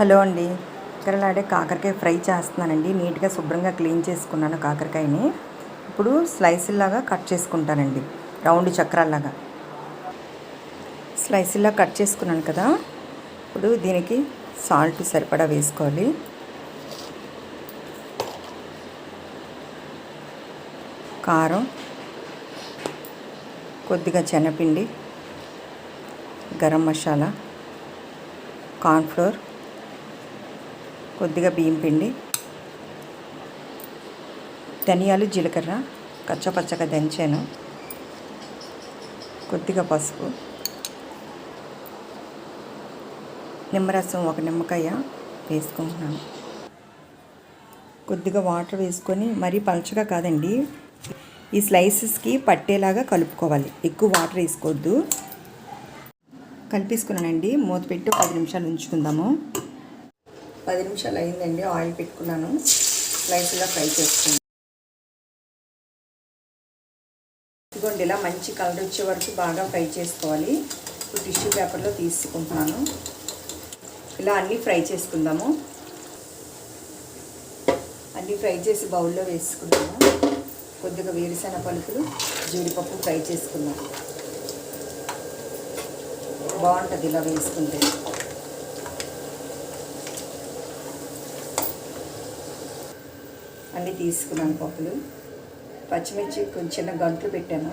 Hello అండి. కరలాడే కాకరకాయ fry చేస్తున్నానండి. నీట్గా శుభ్రంగా క్లీన్ చేసుకున్నాను కాకరకాయని. ఇప్పుడు స్లైసుల్లాగా కట్ చేసుకుంటానండి. రౌండ్ చక్రాల్లాగా. స్లైసుల్లా కట్ చేసుకున్నాను కదా. ఇప్పుడు దీనికి సాల్ట్ సరిపడా వేసుకోవాలి. కారం కొద్దిగా శనగపిండి గరం మసాలా కార్న్ఫ్లోర్ కొద్దిగా బియ్యం పిండి ధనియాలు జీలకర్ర కచ్చపచ్చగా దంచాను. కొద్దిగా పసుపు నిమ్మరసం ఒక నిమ్మకాయ వేసుకుంటున్నాను. కొద్దిగా వాటర్ వేసుకొని మరీ పలుచగా కాదండి ఈ స్లైసెస్కి పట్టేలాగా కలుపుకోవాలి. ఎక్కువ వాటర్ వేసుకోవద్దు. కలిపేసుకున్నానండి. మూత పెట్టి పది నిమిషాలు ఉంచుకుందాము. పది నిమిషాలు అయిందండి ఆయిల్ పెట్టుకున్నాను. లైట్గా ఫ్రై చేసుకున్నాను. ఇదిగోండి ఇలా మంచి కలర్ వచ్చే వరకు బాగా ఫ్రై చేసుకోవాలి. ఇప్పుడు టిష్యూ పేపర్లో తీసుకుంటున్నాను. ఇలా అన్నీ ఫ్రై చేసుకుందాము. అన్నీ ఫ్రై చేసి బౌల్లో వేసుకుందాము. కొద్దిగా వేరుశెన పలుకులు జీడిపప్పు ఫ్రై చేసుకుందాం. బాగుంటుంది ఇలా వేసుకుంటే. అన్నీ తీసుకున్నాను పప్పులు. పచ్చిమిర్చి కొంచెం చిన్న గంటలు పెట్టాను.